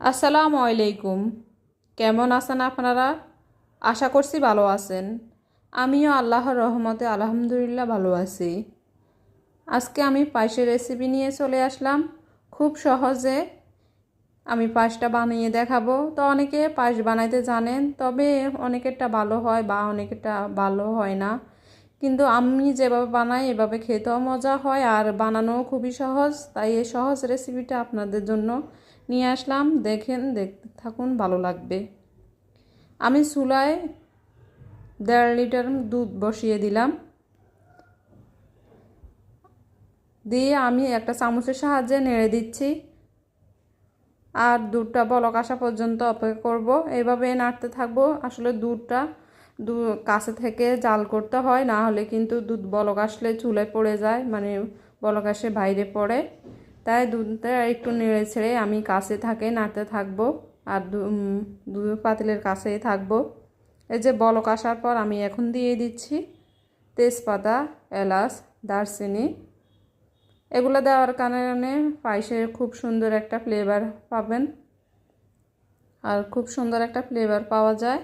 আসসালামু আলাইকুম। কেমন আছেন আপনারা? আশা করছি ভালো আছেন। আমিও আল্লাহর রহমতে আলহামদুলিল্লাহ ভালো আছি। আজকে আমি পায়েসের রেসিপি নিয়ে চলে আসলাম। খুব সহজে আমি পায়েসটা বানিয়ে দেখাবো। তো অনেকে পায়েস বানাইতে জানেন, তবে অনেকেরটা ভালো হয় বা অনেকেরটা ভালো হয় না। কিন্তু আমি যেভাবে বানাই, এভাবে খেতেও মজা হয় আর বানানোও খুবই সহজ। তাই এই সহজ রেসিপিটা আপনাদের জন্য নিয়ে আসলাম, দেখেন দেখতে থাকুন, ভালো লাগবে। আমি চুলায় দেড় লিটার দুধ বসিয়ে দিলাম। দিয়ে আমি একটা চামচের সাহায্যে নেড়ে দিচ্ছি। আর দুধটা বলক আসা পর্যন্ত অপেক্ষা করব। এভাবে নাড়তে থাকব। আসলে দুধটা দু, কাছে থেকে জাল করতে হয়, না হলে কিন্তু দুধ বলক আসলে চুলে পড়ে যায় মানে বলক আসে বাইরে পড়ে। তাই দুধটা একটু নেড়ে ছেড়ে আমি কাছে থাকে নাড়তে থাকব আর দুধ পাতিলের কাছেই থাকব। এই যে বলক আসার পর আমি এখন দিয়ে দিচ্ছি তেজপাতা, এলাচ, দারচিনি। এগুলো দেওয়ার কারণে পায়েসের খুব সুন্দর একটা ফ্লেভার পাবেন। আর খুব সুন্দর একটা ফ্লেভার পাওয়া যায়।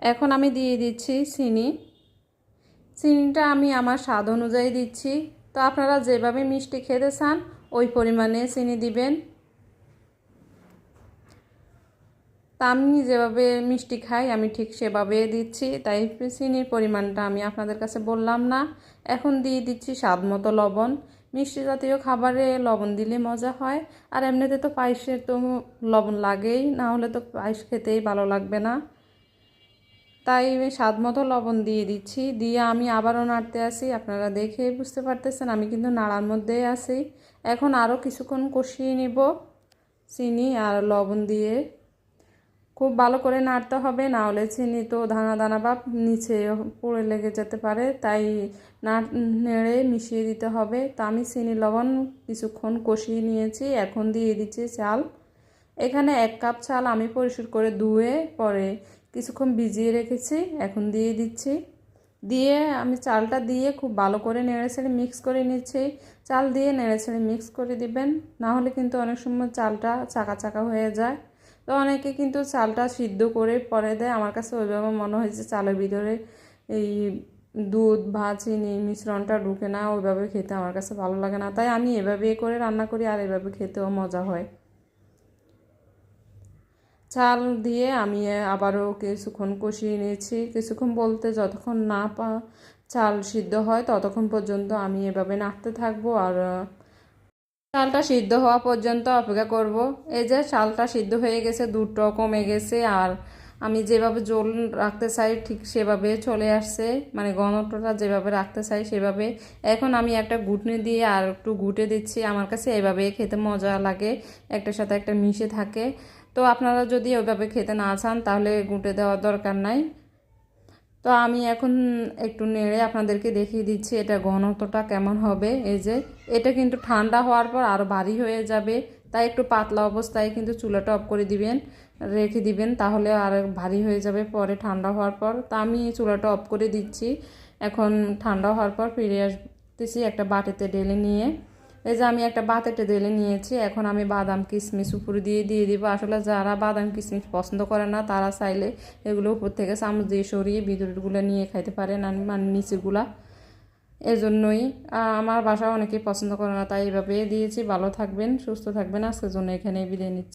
এখন আমি দিয়ে দিচ্ছি চিনি। চিনিটা আমি আমার স্বাদ অনুযায়ী দিচ্ছি। তো আপনারা যেভাবে মিষ্টি খেতে চান, ওই পরিমাণে চিনি দিবেন। তা আমি যেভাবে মিষ্টি খাই, আমি ঠিক সেভাবে দিচ্ছি, তাই চিনির পরিমাণটা আমি আপনাদের কাছে বললাম না। এখন দিয়ে দিচ্ছি স্বাদ মতো লবণ। মিষ্টি জাতীয় খাবারে লবণ দিলে মজা হয়, আর এমনিতে তো পায়েসের তো লবণ লাগেই, না হলে তো পায়েস খেতেই ভালো লাগবে না। তাই স্বাদ মতো লবণ দিয়ে দিচ্ছি। দিয়ে আমি আবারও নাড়তে আসি। আপনারা দেখে বুঝতে পারতেছেন, আমি কিন্তু নাড়ার মধ্যেই আছি। এখন আরও কিছুক্ষণ কষিয়ে নিব চিনি আর লবণ দিয়ে। খুব ভালো করে নাড়তে হবে, না হলে চিনি তো দানা দানা বা নিচে পড়ে লেগে যেতে পারে। তাই না নেড়ে মিশিয়ে দিতে হবে। তা আমি চিনি লবণ কিছুক্ষণ কষিয়ে নিয়েছি। এখন দিয়ে দিচ্ছি চাল। এখানে এক কাপ চাল আমি পরিষ্কার করে ধুয়ে পরে কিছুক্ষণ ভিজিয়ে রেখেছি, এখন দিয়ে দিচ্ছি। দিয়ে আমি চালটা দিয়ে খুব ভালো করে নেড়ে ছেড়ে মিক্স করে নিচ্ছি। চাল দিয়ে নেড়ে ছেড়ে মিক্স করে দিবেন, না হলে কিন্তু অনেক সময় চালটা চাকা চাকা হয়ে যায়। তো অনেকে কিন্তু চালটা সিদ্ধ করে পরে দেয়। আমার কাছে ওইভাবে মনে হয়েছে চালের ভিতরে এই দুধ, বা চিনি মিশ্রণটা ঢুকে না, ওইভাবে খেতে আমার কাছে ভালো লাগে না। তাই আমি এভাবে করে রান্না করি, আর এভাবে খেতেও মজা হয়। চাল দিয়ে আমি আবারও কিছুক্ষণ কষিয়ে নিয়েছি। কিছুক্ষণ বলতে যতক্ষণ না পা চাল সিদ্ধ হয় ততক্ষণ পর্যন্ত আমি এভাবে নাড়তে থাকব আর চালটা সিদ্ধ হওয়া পর্যন্ত অপেক্ষা করব। এই যে চালটা সিদ্ধ হয়ে গেছে, দুধটাও কমে গেছে আর আমি যেভাবে জল রাখতে চাই ঠিক সেভাবে চলে আসছে। মানে ঘনত্বটা যেভাবে রাখতে চাই সেভাবে। এখন আমি একটা ঘুটনি দিয়ে আর একটু ঘুটে দিচ্ছি। আমার কাছে এভাবে খেতে মজা লাগে। একটার সাথে একটা মিশে থাকে। তো আপনারা যদি ওইভাবে খেতে না চান, তাহলে গুঁটে দেওয়ার দরকার নাই। তো আমি এখন একটু নেড়ে আপনাদেরকে দেখিয়ে দিচ্ছি এটা ঘনত্বটা কেমন হবে। এই যে, এটা কিন্তু ঠান্ডা হওয়ার পর আরও ভারী হয়ে যাবে। তাই একটু পাতলা অবস্থায় কিন্তু চুলাটা অফ করে দিবেন, রেখে দিবেন, তাহলে আর ভারী হয়ে যাবে পরে ঠান্ডা হওয়ার পর। তা আমি চুলাটা অফ করে দিচ্ছি। এখন ঠান্ডা হওয়ার পর ফিরে আসতেছি একটা বাটিতে ঢেলে নিয়ে। এই যে আমি একটা বাতেটে ঢেলে নিয়েছি, এখন আমি বাদাম কিশমিশ উপরে দিয়ে দিয়ে দিব। আসলে যারা বাদাম কিশমিশ পছন্দ করে না, তারা চাইলে এগুলো উপর থেকে চামচ দিয়ে সরিয়ে ভিতরগুলো নিয়ে খাইতে পারেন মানে নিচেগুলা। এজন্যই আমার বাসা অনেকেই পছন্দ করে না, তাই এভাবে দিয়েছি। ভালো থাকবেন, সুস্থ থাকবেন। আজকের জন্য এখানে বিদায় নিচ্ছি।